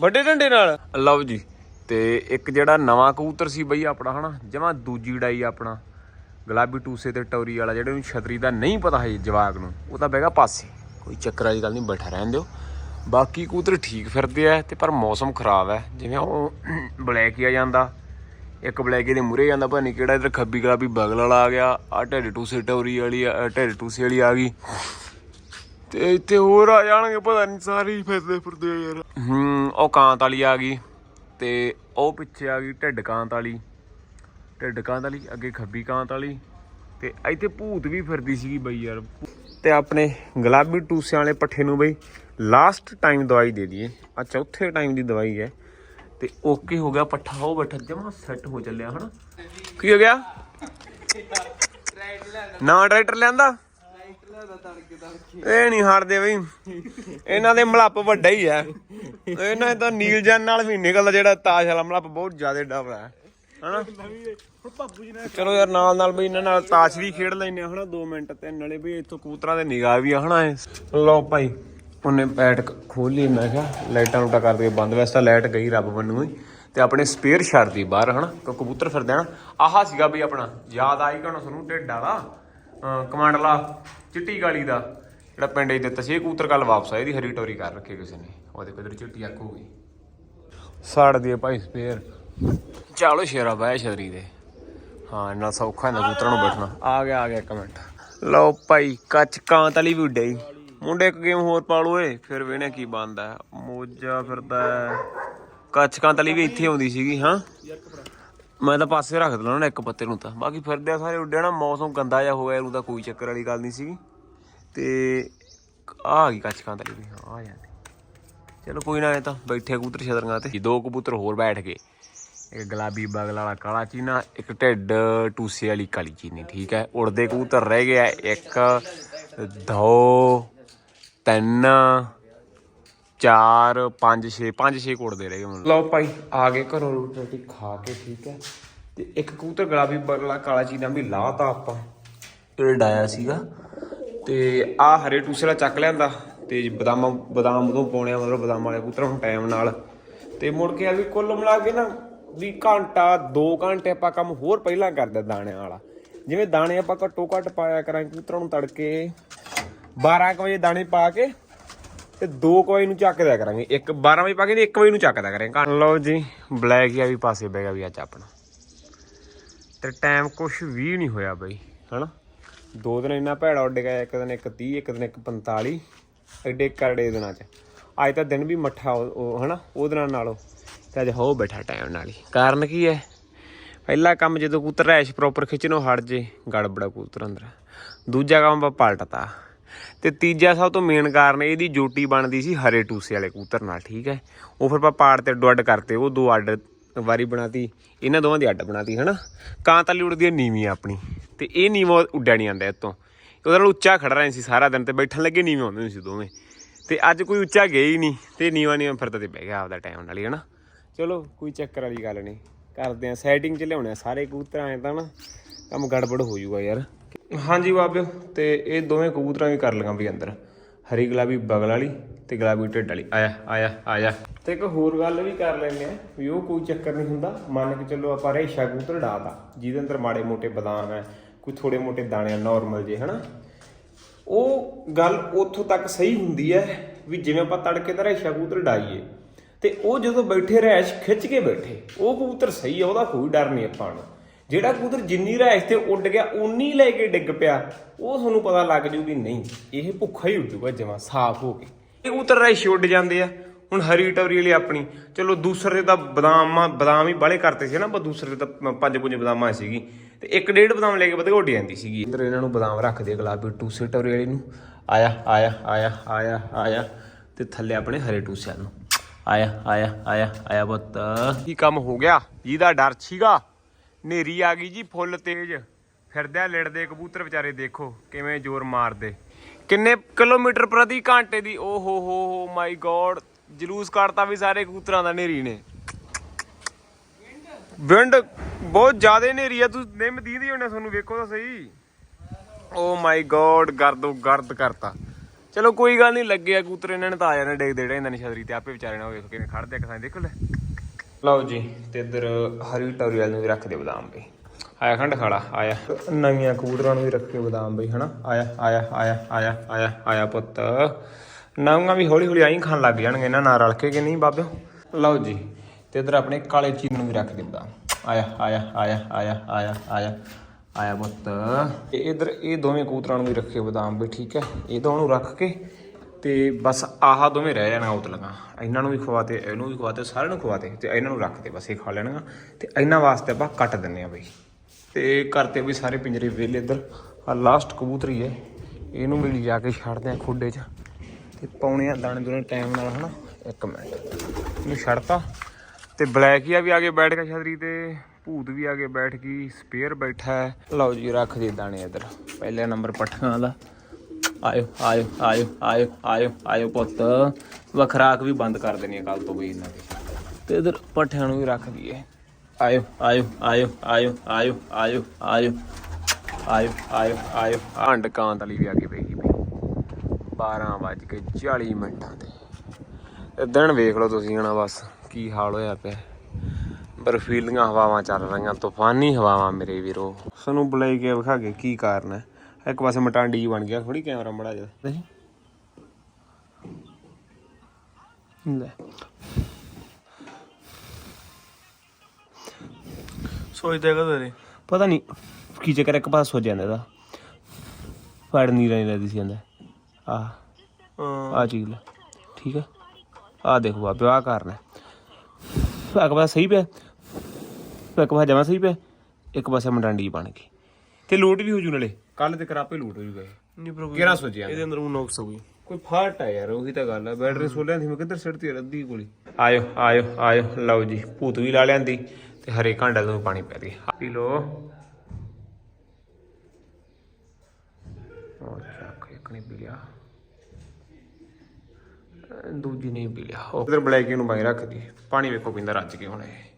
ਵੱਡੇ ਡੰਡੇ ਨਾਲ? ਲਓ ਜੀ, ਤੇ ਇੱਕ ਜਿਹੜਾ ਨਵਾਂ ਕਬੂਤਰ ਸੀ ਬਈ ਆਪਣਾ, ਹਨਾ? ਜਮਾ ਦੂਜੀ ਡਾਈ ਆਪਣਾ, ਗੁਲਾਬੀ ਟੂਸੇ ਤੇ ਟੌਰੀ ਵਾਲਾ, ਜਿਹੜੇ ਨੂੰ ਛਤਰੀ ਦਾ ਨਹੀਂ ਪਤਾ ਹੈ ਜਵਾਕ ਨੂੰ, ਉਹ ਤਾਂ ਬੈਗਾ ਪਾਸੇ। ਕੋਈ ਚੱਕਰ ਵਾਲੀ ਗੱਲ ਨਹੀਂ, ਬੈਠਾ ਰਹਿਣ ਦਿਓ। ਬਾਕੀ ਕਬੂਤਰ ਠੀਕ ਫਿਰਦੇ ਆ, ਤੇ ਪਰ ਮੌਸਮ ਖਰਾਬ ਹੈ ਜਿਵੇਂ ਉਹ ਬਲੈਕ ਹੀ ਆ ਜਾਂਦਾ, ਇੱਕ ਬਲੈਕ ਦੇ ਮੂਰੇ ਜਾਂਦਾ, ਪਤਾ ਨਹੀਂ ਕਿਹੜਾ ਇਧਰ ਖੱਬੀ ਗੁਲਾਬੀ ਬਗਲ ਵਾਲਾ ਆ ਗਿਆ ਆ ਢਿੱਡ ਟੂਸੇ ਟੌਰੀ ਵਾਲੀ ਆ ਆਹ ਢਿੱਡ ਟੂਸੇ ਵਾਲੀ ਆ ਗਈ। ਤੇ ਇੱਥੇ ਹੋਰ ਆ ਜਾਣਗੇ, ਪਤਾ ਨਹੀਂ ਸਾਰੇ ਹੀ ਫਿਰਦੇ ਫਿਰਦੇ ਆ ਯਾਰ। ਹੂੰ, ਉਹ ਕਾਂਤ ਵਾਲੀ ਆ ਗਈ ਤੇ ਉਹ ਪਿੱਛੇ ਆ ਗਈ ਢਿੱਡ ਕਾਂਤ ਵਾਲੀ। ਢਿੱਡ ਕਾਂਤ ਵਾਲੀ, ਅੱਗੇ ਖੱਬੀ ਕਾਂਤ ਵਾਲੀ ਤੇ ਇੱਥੇ ਭੂਤ ਵੀ ਫਿਰਦੀ ਸੀਗੀ ਬਈ ਯਾਰ। ਤੇ ਆਪਣੇ ਗੁਲਾਬੀ ਟੂਸਿਆਂ ਵਾਲੇ ਪੱਠੇ ਨੂੰ ਬਈ ਲਾਸਟ ਟਾਈਮ ਦਵਾਈ ਦੇ ਦਈਏ। ਆ ਚੌਥੇ ਟਾਈਮ ਦੀ ਦਵਾਈ ਹੈ। ਤੇ ਓਕੇ ਹੋ ਗਿਆ ਪੱਠਾ ਹੋ ਬੈਠਾ ਜਮਾ ਸੈੱਟ ਹੋ ਚੱਲਿਆ, ਹਨਾ। ਕੀ ਹੋ ਗਿਆ? ਨਵਾਂ ਟਰੈਕਟਰ ਲਿਆਂਦਾ ਇਹ ਨਹੀਂ ਹਟਦੇ ਬਈ। ਇਹਨਾਂ ਦੇ ਮਲੱਪ ਵੱਡਾ ਹੀ ਹੈ ਇਹਨਾਂ ਦਾ ਨੀਲਜਨ ਨਾਲ ਵੀ ਨਿਕਲਦਾ ਜਿਹੜਾ ਤਾਸ਼ ਵਾਲਾ ਮਲੱਪ ਬਹੁਤ ਜ਼ਿਆਦਾ ਡਬਲ ਹੈ ਹਨਾ? ਚਲੋ ਯਾਰ ਨਾਲ ਨਾਲ ਬਈ ਇਹਨਾਂ ਨਾਲ ਤਾਸ਼ ਵੀ ਖੇਡ ਲੈਨੇ ਹਨਾ? 2 ਮਿੰਟ ਤੇ ਨਾਲੇ ਬਈ ਇੱਥੋਂ ਕਬੂਤਰਾਂ ਦੇ ਨਿਗਾਹ ਵੀ ਆ, ਹਨਾ ਇਹ। ਲਓ ਭਾਈ, ਉਹਨੇ ਪੈਟ ਖੋਲ ਲਈ ਮੈਂ ਕਿਹਾ ਲਾਈਟਾਂ ਲੂਟਾਂ ਕਰ ਦੇ ਬੰਦ ਵੈਸੇ ਤਾਂ ਲਾਈਟ ਗਈ ਰੱਬ ਵੱਲੋਂ ਹੀ। ਤੇ ਆਪਣੇ ਸਪੇਅਰ ਛੱਡਦੀ ਬਾਹਰ, ਹਨਾ? ਕਬੂਤਰ ਫਿਰਦੇ ਹਨ? ਆਹਾ ਸੀਗਾ ਬਈ ਆਪਣਾ ਯਾਦ ਆਈ ਕਿ ਹੁਣ ਤੁਹਾਨੂੰ ਢਿੱਡ ਵਾਲਾ? ਕਮਾਂਡਲਾ ਚਿੱਟੀ ਗਾਲੀ ਦਾ ਜਿਹੜਾ ਪਿੰਡ ਹੀ ਦਿੱਤਾ ਸੀ ਇਹ ਕਬੂਤਰ ਕੱਲ ਵਾਪਸ ਆਏ ਦੀ ਹਰੀ ਟੋਰੀ ਕਰ ਰੱਖੀ ਕਿਸੇ ਨੇ। ਉਹਦੇ ਕਿਧਰ ਚਿੱਟੀ ਅੱਖ ਹੋ ਗਈ। ਸਾੜ ਦੀ ਭਾਈ ਸਪੇਅਰ। ਚਲੋ ਸ਼ੇਰਾ ਬਾਇਆ ਛਤਰੀ ਦੇ। ਹਾਂ ਇੰਨਾ ਸੌਖਾ ਹੁੰਦਾ ਕਬੂਤਰਾਂ ਨੂੰ ਬੈਠਣਾ। ਆ ਗਿਆ ਆ ਗਿਆ ਇੱਕ ਮਿੰਟ। ਲਓ ਭਾਈ ਕੱਚ ਕਾਂ ਤਲੀ ਵੀ ਉੱਡੇ ਮੁੰਡੇ ਇੱਕ ਗੇਮ ਹੋਰ ਪਾ ਏ ਫਿਰ ਵੇਣੇ ਕੀ ਬਣਦਾ। ਮੋਜਾ ਫਿਰਦਾ। ਕੱਚ ਕਾਂ ਤਲੀ ਵੀ ਇੱਥੇ ਆਉਂਦੀ ਸੀਗੀ ਹਾਂ? ਮੈਂ ਤਾਂ ਪਾਸੇ ਰੱਖ ਦਿੰਦਾ ਨਾ ਇੱਕ ਪੱਤੇ ਨੂੰ ਤਾਂ। ਬਾਕੀ ਫਿਰਦੇ ਆ ਸਾਰੇ ਉੱਡਿਆ ਨਾ, ਮੌਸਮ ਗੰਦਾ ਜਿਹਾ ਹੋਇਆ, ਇਹਨੂੰ ਤਾਂ ਕੋਈ ਚੱਕਰ ਵਾਲੀ ਗੱਲ ਨਹੀਂ ਸੀਗੀ। ਤੇ ਆ ਗਈ ਕੱਚ ਕਾਂ ਤਲੀ ਵੀ ਆ ਜਾਂਦੀ। ਚਲੋ ਕੋਈ ਨਾ, ਇਹ ਤਾਂ ਬੈਠੇ ਕਬੂਤਰ ਛਤਰੀਆਂ ਤੇ। ਦੋ ਕਬੂਤਰ ਹੋਰ ਬੈਠ ਗਏ। ਇੱਕ ਗੁਲਾਬੀ ਬਗਲ ਵਾਲਾ ਕਾਲਾ ਚੀਨਾ, ਇੱਕ ਢਿੱਡ ਟੂਸੇ ਵਾਲੀ ਕਾਲੀ ਚੀਨੀ, ਠੀਕ ਹੈ। ਉੜਦੇ ਕਬੂਤਰ ਰਹਿ ਗਏ ਇੱਕ, ਦੋ, ਤਿੰਨ ਚਾਰ ਪੰਜ ਛੇ ਪੰਜ ਛੇ ਉੜਦੇ ਰਹਿ ਗਏ ਮੈਨੂੰ ਲਓ ਭਾਈ ਆ ਗਏ ਘਰੋਂ ਰੋਟੀ ਰੋਟੀ ਖਾ ਕੇ ਠੀਕ ਹੈ। ਤੇ ਇੱਕ ਕਬੂਤਰ ਗੁਲਾਬੀ ਵਾਲਾ ਕਾਲਾ ਚੀਨਾ ਵੀ ਲਾਤਾ ਆਪਾਂ। ਇਹ ਡਾਇਆ ਸੀਗਾ। ਤੇ ਆ ਹਰੇ ਟੂਸੇ ਵਾਲਾ ਚੱਕ ਲਿਆਂਦਾ ਤੇ ਬਦਾਮ ਬਦਾਮ ਉਦੋਂ ਪਾਉਣੇ ਆ ਮਤਲਬ ਬਦਾਮ ਵਾਲੇ ਕਬੂਤਰ ਹੁਣ ਟਾਈਮ ਨਾਲ। ਤੇ ਮੁੜ ਕੇ ਆ ਵੀ ਕੁੱਲ ਮਿਲਾ ਕੇ ਨਾ ਵੀ ਘੰਟਾ 2 ਘੰਟੇ ਆਪਾਂ ਕੰਮ ਹੋਰ ਪਹਿਲਾਂ ਕਰਦੇ ਦਾਣਿਆਂ ਵਾਲਾ। ਜਿਵੇਂ ਦਾਣੇ ਆਪਾਂ ਘੱਟੋ ਘੱਟ ਪਾਇਆ ਕਰਾਂਗੇ ਕਬੂਤਰਾਂ ਨੂੰ ਤੜਕੇ। 12 ਕੁ ਵਜੇ ਦਾਣੇ ਪਾ ਕੇ ਤੇ 2 ਵਜੇ ਨੂੰ ਚੱਕ ਦਿਆ ਕਰਾਂਗੇ। ਇੱਕ 12 ਵਜੇ ਪਾ ਕੇ ਤੇ 1 ਵਜੇ ਨੂੰ ਚੱਕ ਦਿਆ ਕਰਾਂਗੇ। ਲਓ ਜੀ, ਬਲੈਕ ਹੀ ਆ ਵੀ ਪਾਸੇ ਬਹਿ ਗਿਆ ਵੀ ਅੱਜ ਆਪਣਾ। ਤੇ ਟਾਈਮ ਕੁਛ ਵੀ ਨਹੀਂ ਹੋਇਆ ਬਈ, ਹਨਾ? ਦੋ ਦਿਨ ਇੰਨਾ ਭੈੜਾ ਉੱਡ ਗਿਆ, ਇੱਕ ਦਿਨ ਇੱਕ 30 ਇੱਕ ਦਿਨ ਇੱਕ 45 ਐਡੇ ਕਰੜੇ ਦਿਨਾਂ ਚ। ਅੱਜ ਤਾਂ ਦਿਨ ਵੀ ਮੱਠਾ ਉਹ ਉਹ, ਹਨਾ? ਉਹ ਦਿਨਾਂ ਨਾਲੋਂ। ਤੇ ਅੱਜ ਹੋ ਬੈਠਾ ਟਾਈਮ ਨਾਲ ਹੀ। ਕਾਰਨ ਕੀ ਹੈ? ਪਹਿਲਾ ਕੰਮ ਜਦੋਂ ਕਬੂਤਰ ਰੈਸ਼ ਪ੍ਰੋਪਰ ਖਿੱਚਣੋਂ ਹਟ ਜੇ, ਗੜਬੜਾ ਕੂਤਰ ਅੰਦਰ। ਦੂਜਾ ਕੰਮ ਆਪਾਂ ਪਲਟਤਾ। ਤੇ ਤੀਜਾ ਸਭ ਤੋਂ ਮੇਨ ਕਾਰਨ ਇਹਦੀ ਜੋਟੀ ਬਣਦੀ ਸੀ ਹਰੇ ਟੂਸੇ ਵਾਲੇ ਕਬੂਤਰ ਨਾਲ, ਠੀਕ ਹੈ? ਉਹ ਫਿਰ ਆਪਾਂ ਪਾੜ ਤੇ ਡੁੱਡ ਕਰਤੇ, ਉਹ ਦੋ ਅੱਡ ਵਾਰੀ ਬਣਾਤੀ, ਇਹਨਾਂ ਦੋਵਾਂ ਦੀ ਅੱਡ ਬਣਾਤੀ, ਹਨਾ? ਕਾਂ ਤਾਂ ਉੜਦੀ ਹੈ, ਨੀਵੀਂ ਆਪਣੀ। ਤੇ ਇਹ ਨੀਵਾਂ ਉੱਡਿਆ ਨਹੀਂ ਆਂਦਾ ਇਤੋਂ ਉਹਦੇ ਨਾਲ ਉੱਚਾ ਖੜਾ ਰਹੇ ਸੀ ਸਾਰਾ ਦਿਨ ਤੇ ਬੈਠਣ ਲੱਗੇ ਨੀਵੇਂ ਆਉਂਦੇ ਸੀ ਦੋਵੇਂ। ਤੇ ਅੱਜ ਕੋਈ ਉੱਚਾ ਗਿਆ ਹੀ ਨਹੀਂ ਤੇ ਨੀਵਾਂ ਨੀਵਾਂ ਫਿਰਦਾ ਤੇ ਬਹਿ ਗਿਆ ਆਪਦਾ ਟਾਈਮ ਨਾਲ ਹੀ, ਹਨਾ? ਚਲੋ, ਕੋਈ ਚੱਕਰ ਵਾਲੀ ਗੱਲ ਨਹੀਂ। ਕਰਦੇ ਆ ਸੈਟਿੰਗ ਚ ਲਿਆਉਣੇ ਸਾਰੇ ਕਬੂਤਰਾਂ, ਐ ਤਾਂ ਨਾ ਕੰਮ ਗੜਬੜ ਹੋ ਜਾਊਗਾ ਯਾਰ। ਹਾਂਜੀ ਬਾਬਿਓ, ਤੇ ਇਹ ਦੋਵੇਂ ਕਬੂਤਰਾਂ ਵੀ ਕਰ ਲਈਆਂ ਵੀ ਅੰਦਰ। ਹਰੀ ਗੁਲਾਬੀ ਬਗਲ ਵਾਲੀ ਤੇ ਗੁਲਾਬੀ ਢਿੱਡ ਵਾਲੀ। ਆਇਆ ਆਇਆ ਆਇਆ। ਤੇ ਇੱਕ ਹੋਰ ਗੱਲ ਵੀ ਕਰ ਲੈਂਦੇ ਆ ਵੀ ਉਹ ਕੋਈ ਚੱਕਰ ਨਹੀਂ ਹੁੰਦਾ। ਮੰਨ ਕੇ ਚੱਲੋ ਆਪਾਂ ਰੇਸ਼ਾ ਕਬੂਤਰ ਡਾਤਾ ਜਿਹਦੇ ਅੰਦਰ ਮਾੜੇ ਮੋਟੇ ਬਦਾਮ ਹੈ, ਕੋਈ ਥੋੜੇ ਮੋਟੇ ਦਾਣੇ ਆ ਨਾਰਮਲ ਜੇ ਹਨਾ। ਉਹ ਗੱਲ ਉੱਥੋਂ ਤੱਕ ਸਹੀ ਹੁੰਦੀ ਹੈ ਵੀ ਜਿਵੇਂ ਆਪਾਂ ਤੜਕੇ ਦਾ ਰੇਸ਼ਾ ਕਬੂਤਰ ਡਾਈਏ, ਤੇ ਉਹ ਜਦੋਂ ਬੈਠੇ ਰੈਸ਼ ਖਿੱਚ ਕੇ ਬੈਠੇ, ਉਹ ਕਬੂਤਰ ਸਹੀ ਆ, ਉਹਦਾ ਕੋਈ ਡਰ ਨਹੀਂ ਆਪਾਂ ਨੂੰ। ਜਿਹੜਾ ਕਬੂਤਰ ਜਿੰਨੀ ਰੈਸ਼ ਤੇ ਉੱਡ ਗਿਆ ਉਨੀ ਲੈ ਕੇ ਡਿੱਗ ਪਿਆ, ਉਹ ਤੁਹਾਨੂੰ ਪਤਾ ਲੱਗ ਜੂ ਵੀ ਨਹੀਂ, ਇਹ ਭੁੱਖਾ ਹੀ ਉੱਡੂਗਾ ਜਮਾ, ਸਾਫ਼ ਹੋ ਕੇ। ਇਹ ਕਬੂਤਰ ਰੈਸ਼ ਉੱਡ ਜਾਂਦੇ ਆ, ਹੁਣ ਹਰੀ ਟਵਰੀ ਵਾਲੀ ਆਪਣੀ, ਚਲੋ ਦੂਸਰੇ ਦਾ ਬਦਾਮਾਂ, ਬਦਾਮ ਹੀ ਬਾਲੇ ਕਰਤੇ ਸੀ ਨਾ ਆਪਾਂ ਦੂਸਰੇ ਤਾਂ ਪ- ਪੰਜ ਬਦਾਮਾਂ ਸੀਗੀ, ਤੇ ਇੱਕ ਡੇਢ ਬਦਾਮ ਲੈ ਕੇ ਬਦੇ ਉੱਡ ਜਾਂਦੀ ਸੀਗੀ। ਇੱਧਰ ਇਹਨਾਂ ਨੂੰ ਬਦਾਮ ਰੱਖਦੇ ਗੁਲਾਬੀ ਟੂਸੇ ਟਵਰੀ ਵਾਲੀ ਨੂੰ, ਆਇਆ ਆਇਆ ਆਇਆ ਆਇਆ ਆਇਆ, ਤੇ ਥੱਲੇ ਆਪਣੇ ਹਰੇ ਟੂਸਿਆਂ ਨੂੰ। ਆਇਆ ਆਇਆ ਆਇਆ ਆਇਆ ਪੁੱਤ। ਕੀ ਕੰਮ ਹੋ ਗਿਆ? ਜਿਹਦਾ ਡਰ ਸੀਗਾ? ਨੇਰੀ ਆ ਗਈ ਜੀ, ਫੁੱਲ ਤੇਜ਼। ਫਿਰਦਿਆ ਲੜਦੇ ਕਬੂਤਰ ਵਿਚਾਰੇ ਦੇਖੋ, ਕਿਵੇਂ ਜ਼ੋਰ ਮਾਰਦੇ। ਕਿੰਨੇ ਕਿਲੋਮੀਟਰ ਪ੍ਰਤੀ ਘੰਟੇ ਦੀ, ਓ ਹੋ ਹੋ ਹੋ ਮਾਈ ਗੋਡ ਜਲੂਸ ਕੱਢਤਾ ਵੀ ਸਾਰੇ ਕਬੂਤਰਾਂ ਦਾ ਨੇਰੀ ਨੇ। ਵਿੰਡ ਬਹੁਤ ਜ਼ਿਆਦਾ ਨੇਰੀ ਆ ਤੂੰ ਨਿੰਮ ਦੀਦੀ ਹੋਣੇ ਤੁਹਾਨੂੰ ਵੇਖੋ ਤਾਂ ਸਹੀ। ਓ ਮਾਈ ਗੋਡ ਗਰਦੋ ਗਰਦ ਕਰਤਾ। ਚਲੋ ਕੋਈ ਗੱਲ ਨਹੀਂ ਲੱਗਿਆ ਕੂਤਰ ਇਹਨਾਂ ਨੇ ਤਾਂ ਆ ਜਾਣਾ ਡੇਗਦੇ ਜਿਹੜੇ ਇਹਨਾਂ ਨੇ ਛਤਰੀ ਤੇ, ਆਪੇ ਵਿਚਾਰੇ ਨਾਲ ਵੇਖ ਕਿਵੇਂ ਖੜਦੇ ਕਿਸਾਂ ਦੇਖੋ ਲੈ। ਲਓ ਜੀ ਤੇ ਇੱਧਰ ਹਰੀ ਟੌਰੀਅਲ ਨੂੰ ਵੀ ਰੱਖ ਦੇ ਬਦਾਮ ਬਈ। ਆਇਆ ਖੰਡ ਖਾਲਾ ਆਇਆ। ਨਵੀਆਂ ਕਬੂਤਰਾਂ ਨੂੰ ਵੀ ਰੱਖੇ ਬਦਾਮ ਬਈ ਹਨਾ? ਆਇਆ ਆਇਆ ਆਇਆ ਆਇਆ ਆਇਆ ਆਇਆ ਪੁੱਤ। ਨਵੀਆਂ ਵੀ ਹੌਲੀ ਹੌਲੀ ਆਈ ਖਾਣ ਲੱਗ ਜਾਣਗੇ ਇਹਨਾਂ ਨਾਲ ਰਲ ਕੇ ਕਿ ਨਹੀਂ ਬਾਬਿਓ? ਲਓ ਜੀ ਤੇ ਇੱਧਰ ਆਪਣੇ ਕਾਲੇ ਚੀਨ ਨੂੰ ਵੀ ਰੱਖ ਦੇ ਬਦਾਮ। ਆਇਆ ਆਇਆ ਆਇਆ ਆਇਆ ਆਇਆ ਆਇਆ ਆਇਆ ਪੁੱਤ। ਤੇ ਇਧਰ ਇਹ ਦੋਵੇਂ ਕਬੂਤਰਾਂ ਨੂੰ ਵੀ ਰੱਖੇ ਬਦਾਮ ਵੀ ਠੀਕ ਹੈ? ਇਹ ਦੋਵਾਂ ਨੂੰ ਰੱਖ ਕੇ ਤੇ ਬਸ ਆਹ ਦੋਵੇਂ ਰਹਿ ਜਾਣਾ ਉਤ ਇਹਨਾਂ ਨੂੰ ਵੀ ਖਵਾਤੇ ਇਹਨੂੰ ਵੀ ਖਵਾਤੇ ਸਾਰਿਆਂ ਨੂੰ ਖਵਾਤੇ ਤੇ ਇਹਨਾਂ ਨੂੰ ਰੱਖਦੇ ਬਸ ਇਹ ਖਾ ਲੈਣਗਾ ਤੇ ਇਹਨਾਂ ਵਾਸਤੇ ਆਪਾਂ ਕੱਟ ਦਿੰਨੇ ਆ ਬਈ। ਤੇ ਕਰਤੇ ਵੀ ਸਾਰੇ ਪਿੰਜਰੇ ਵੇਲੇ ਇੱਧਰ। ਆ ਲਾਸਟ ਕਬੂਤਰੀ ਹੈ। ਇਹਨੂੰ ਵੀ ਲਿਜਾ ਕੇ ਛੱਡਦੇ ਆ ਖੁੱਡੇ 'ਚ। ਤੇ ਪਾਉਣੇ ਆ ਦਾਣੇ ਦੋਨੇ ਟਾਈਮ ਨਾਲ, ਹਨਾ? ਇੱਕ ਮਿੰਟ। ਇਹਨੂੰ ਛੱਡਤਾ। ਤੇ ਬਲੈਕ ਹੀ ਵੀ ਆ ਕੇ ਬੈਠ ਗਿਆ ਛਤਰੀ ਤੇ। ਭੂਤ ਵੀ ਆ ਕੇ ਬੈਠ ਗਈ ਸਪੇਅਰ ਬੈਠਾ ਹੈ। ਲਓ ਜੀ, ਰੱਖ ਦੇ ਦਾਣੇ ਇੱਧਰ। ਪਹਿਲੇ ਨੰਬਰ ਪੱਠਿਆਂ ਦਾ ਆਇਓ ਆਇਓ ਆਇਓ ਆਇਓ ਆਇਓ ਆਇਓ ਪੁੱਤ ਵਖਰਾਕ ਵੀ ਬੰਦ ਕਰ ਦੇਣੀ ਕੱਲ ਤੋਂ ਬਈ ਇਹਨਾਂ ਦੀ ਤੇ ਇਧਰ ਪੱਠਿਆਂ ਨੂੰ ਵੀ ਰੱਖ ਦਈਏ ਆਇਓ ਆਇਓ ਆਇਓ ਆਇਓ ਆਇਓ ਆਇਓ ਆਇਓ ਆਇਓ ਆਇਓ ਆਇਓ ਆਂਡ ਕਾਂਤ ਵਾਲੀ ਵੀ ਆ ਕੇ ਪਈ ਬਈ 12 ਵੱਜ ਕੇ 40 ਮਿੰਟਾਂ ਤੇ ਇਹ ਦਿਨ ਵੇਖ ਲਓ ਤੁਸੀਂ ਹਣਾ ਬਸ ਕੀ ਹਾਲ ਹੋਇਆ ਪਿਆ ਬਰਫੀਲੀਆਂ ਹਵਾਵਾਂ ਚੱਲ ਰਹੀਆਂ ਤੂਫਾਨੀ ਹਵਾਵਾਂ ਮੇਰੇ ਵੀਰੋ ਸਾਨੂੰ ਬੁਲਾਈ ਕੇ ਵਿਖਾ ਕੇ ਕੀ ਕਾਰਨ ਹੈ ਇੱਕ ਪਾਸੇ ਮਟਾਂਡੀ ਜਿਹੀ ਬਣ ਗਿਆ ਥੋੜੀ ਕੈਮਰਾ ਮੜਾ ਜਾ ਨਹੀਂ। ਲੈ। ਸੋਚਦੇ ਕਦੋਂ ਨੇ ਪਤਾ ਨਹੀਂ ਕੀ ਚੱਕਰ ਇੱਕ ਪਾਸੇ ਸੋ ਜਾਂਦਾ ਦਾ ਫੜ ਨਹੀਂ ਰਹੀ ਲੱਗਦੀ ਸੀ ਜਾਂਦਾ। ਆ ਆ ਚੀਜ਼ ਲੈ। ਠੀਕ ਹੈ ਆ ਦੇਖੋ ਬਾਬੇ ਆ ਕਰਨਾ ਇੱਕ ਪਾਸੇ ਸਹੀ ਪਿਆ ਇੱਕ ਪਾਸੇ ਜਮਾ ਸਹੀ ਪਿਆ ਇੱਕ ਪਾਸੇ ਮਟਾਂਡੀ ਬਣ ਗਈ। ਤੇ ਲੋਟ ਵੀ ਹੋ ਜੂ ਨਾਲੇ। ਕੱਲ ਤੇ ਕਰਾਪੇ ਲੋਟ ਹੋ ਜੂਗਾ। ਨਹੀਂ ਪ੍ਰਭੂ ਕਿਹੜਾ ਸੋਚਿਆ ਇਹਦੇ ਅੰਦਰ ਉਹ ਨੋਕਸ ਹੋ ਗਈ ਕੋਈ ਫਾਲਟ ਹੈ ਯਾਰ ਉਹੀ ਤਾਂ ਗੱਲ ਹੈ ਬੈਟਰੀ ਸੋਲਿਆਂ ਸੀ ਮੈਂ ਕਿੱਧਰ ਸਿੱਟਤੀ ਅੱਧੀ ਗੋਲੀ। ਆਇਓ ਆਇਓ ਆਇਓ ਲਓ ਜੀ ਭੂਤ ਵੀ ਲਾ ਲਿਆਂਦੀ ਤੇ ਹਰੇ ਘਾਂਡਾ ਤੋਂ ਪਾਣੀ ਪੈ ਗਿਆ। ਪੀ ਲੋ ਉਹ ਚੱਕ ਇੱਕ ਨਹੀਂ ਪੀ ਲਿਆ। ਦੂਜੀ ਨਹੀਂ ਪੀ ਲਿਆ। ਉਧਰ ਬਲੈਕੀ ਨੂੰ ਬਾਈ ਰੱਖਦੀ ਪਾਣੀ ਵੇਖੋ ਪੀਂਦਾ ਰੱਜ ਕੇ ਹੁਣ ਇਹ।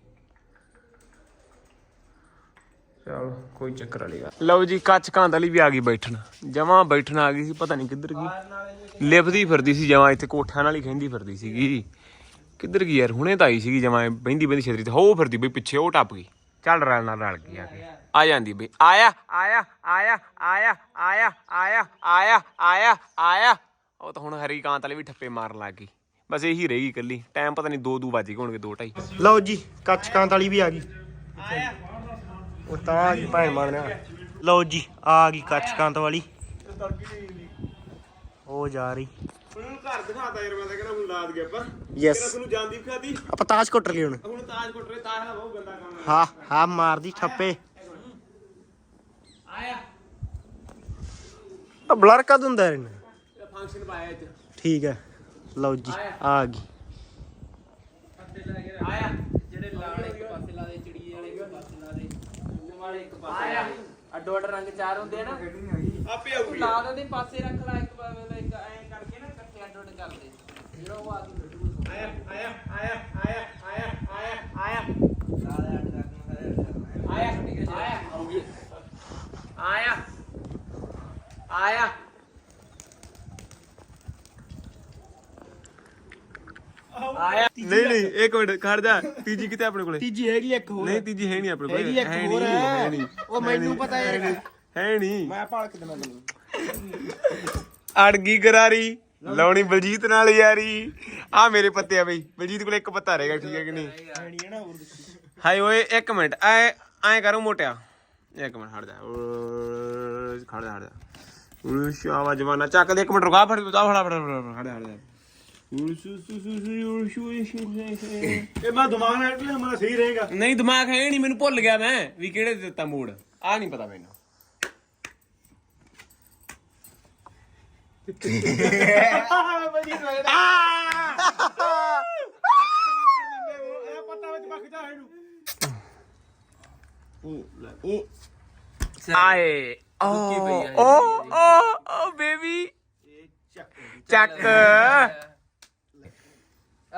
ਚਲੋ, ਕੋਈ ਚੱਕਰ ਵਾਲੀ ਗੱਲ ਲਓ ਜੀ, ਕੱਚ ਕਾਂਦ ਵਾਲੀ ਵੀ ਆ ਗਈ ਬੈਠਣ। ਜਮਾਂ ਬੈਠਣ ਆ ਗਈ ਸੀ, ਪਤਾ ਨਹੀਂ ਕਿੱਧਰ ਗਈ। ਲਿਪਦੀ ਫਿਰਦੀ ਸੀ ਜਮਾਂ, ਇੱਥੇ ਕੋਠਿਆਂ ਨਾਲ ਹੀ ਖੈਂਦੀ ਫਿਰਦੀ ਸੀਗੀ। ਕਿੱਧਰ ਗਈ ਯਾਰ, ਹੁਣੇ ਤਾਂ ਆਈ ਸੀਗੀ ਜਮਾਂ, ਬਹਿੰਦੀ ਬਹਿੰਦੀ ਛੇਤਰੀ ਤੇ ਹੋ ਫਿਰਦੀ, ਬਈ ਪਿੱਛੇ ਉਹ ਟੱਪ ਗਈ। ਚੱਲ ਰਲ ਨਾਲ ਰਲ ਗਈ ਆ ਕੇ। ਆ ਜਾਂਦੀ ਬਈ। ਆਇਆ ਆਇਆ ਆਇਆ ਆਇਆ ਆਇਆ ਆਇਆ ਆਇਆ ਆਇਆ ਆਇਆ। ਉਹ ਤਾਂ ਹੁਣ ਹਰੀ ਕਾਂਤ ਵਾਲੀ ਵੀ ਠੱਪੇ ਮਾਰਨ ਲੱਗ ਗਈ। ਬਸ ਇਹੀ ਰਹੀ ਗਈ ਇਕੱਲੀ। ਟਾਈਮ ਪਤਾ ਨਹੀਂ 2 2 ਵੱਜ ਗਏ ਹੋਣਗੇ 2 2:30 ਲਓ ਜੀ, ਕੱਚ ਕਾਂਤ ਵਾਲੀ ਵੀ ਆ ਗਈ। ਉਹ ਤਾਂ ਮਾਰਨਾ ਲਓ ਜੀ ਆ ਗਈ ਕੱਚ ਕਾਂਤ ਵਾਲੀ। ਉਹ ਜਾ ਰਹੀ। ਉਹਨੂੰ ਘਰ ਦਿਖਾਤਾ ਯਾਰ ਮੈਂ ਤਾਂ ਕਹਿੰਦਾ ਹੁਣ ਲਾਦ ਗਿਆ ਆਪਾਂ। ਯੈਸ ਤੁਹਾਨੂੰ ਜਾਣਦੀ ਖਾਦੀ ਆਪਾਂ ਤਾਜ ਕੁੱਟ ਲਈ ਹੁਣ। ਹੁਣ ਤਾਜ ਕੋਟ ਰੇ ਤਾਜ ਦਾ ਬਹੁਤ ਗੰਦਾ ਕੰਮ ਹੈ। ਹਾਂ ਹਾਂ ਮਾਰਦੀ ਠੱਪੇ। ਆਇਆ। ਆ ਬਲਰ ਕਦ ਹੁੰਦਾ ਇਹਨਾਂ? ਇਹ ਫੰਕਸ਼ਨ ਪਾਇਆ ਅੱਜ। ਠੀਕ ਹੈ। ਲਓ ਜੀ ਆ ਗਈ। ਆਇਆ ਜਿਹੜੇ ਲਾਲ ਇੱਕ ਪਾਸੇ ਲਾ ਦੇ ਚਿੜੀ ਵਾਲੇ ਇੱਕ ਪਾਸੇ ਲਾ ਦੇ ਵਾਲੇ ਇੱਕ ਪਾਸੇ ਦੇ ਅੱਡੋ ਅੱਡ ਰੰਗ ਚਾਰ ਹੁੰਦੇ ਆ ਨਾ। ਆਪੇ ਤੂੰ ਆਊਗੀ ਲਾ ਦੇ ਪਾਸੇ ਰੱਖ ਲੈ ਇੱਕ ਪਾਸੇ ਇੱਕ ਐਂ ਕਰਕੇ ਨਾ ਇਕੱਠੇ ਅੱਡੋ ਅੱਡ ਕਰ ਦੇ। ਜਿਹੜਾ ਉਹ ਆ ਕੇ ਆਇਆ ਆਇਆ ਆਇਆ ਆਇਆ ਆਇਆ ਆਇਆ ਆਇਆ। ਸਾਰੇ ਅੱਡ ਰੱਖਣਾ ਸਾਰੇ ਅੱਡ ਕਰਨਾ ਆਇਆ ਆਇਆ। ਆਇਆ। ਆਇਆ। ਆਇਆ। ਨਹੀਂ ਨਹੀਂ ਇੱਕ ਮਿੰਟ ਖੜ ਜਾ। ਤੀਜੀ ਕਿਤੇ ਆਪਣੇ ਕੋਲੇ? ਤੀਜੀ ਹੈਗੀ ਇੱਕ ਹੋਰ। ਨਹੀਂ ਤੀਜੀ ਹੈ ਨਹੀਂ ਆਪਣੇ ਕੋਲੇ। ਹੈਗੀ ਇੱਕ ਹੋਰ। ਹੈ। ਉਹ ਮੈਨੂੰ ਪਤਾ ਯਾਰ। ਹੈ ਨਹੀਂ। ਮੈਂ ਭਾਲ ਕੇ ਦੇਣਾ ਤੈਨੂੰ। ਅੜ ਗਈ ਗਰਾਰੀ ਲਾਉਣੀ ਬਲਜੀਤ ਨਾਲ ਯਾਰੀ। ਆ ਮੇਰੇ ਪੱਤੇ ਆ ਬਈ। ਬਲਜੀਤ ਕੋਲ ਇੱਕ ਪੱਤਾ ਰਹੇਗਾ ਠੀਕ ਹੈ ਕਿ ਨਹੀਂ? ਹਾਏ ਓਏ ਇੱਕ ਮਿੰਟ। ਐ ਐ ਕਰੋ ਮੋਟਿਆ। ਇੱਕ ਮਿੰਟ ਹਟ ਜਾ। ਖੜ ਜਾ ਹਟ ਜਾ। ਓਏ ਸ਼ਾਵਾ ਜਵਾਨਾ। ਚੱਕ ਦੇ ਇੱਕ ਮਿੰਟ ਰੁਕਾ ਫੜ ਤਾ ਫੜਾ ਫੜਾ ਫੜਾ ਹਟ ਜਾ ਹਟ ਜਾ। ਇਹ ਮੈਂ ਦਿਮਾਗ ਨਾਲ ਕਿ ਮੇਰਾ ਸਹੀ ਰਹੇਗਾ। ਨਹੀਂ ਦਿਮਾਗ ਹੈ ਨਹੀਂ ਮੈਨੂੰ ਭੁੱਲ ਗਿਆ ਮੈਂ ਵੀ ਕਿਹੜੇ ਤੇ ਦਿੱਤਾ ਮੂਡ। ਆ ਨਹੀਂ ਪਤਾ ਮੈਨੂੰ। ਇਹ ਪਤਾ ਵਿੱਚ ਬੱਕ ਜਾ ਇਹਨੂੰ ਆਏ। ਓ ਪਈ ਆ ਓ ਓ ਓ ਬੇਬੀ। ਚੱਕ।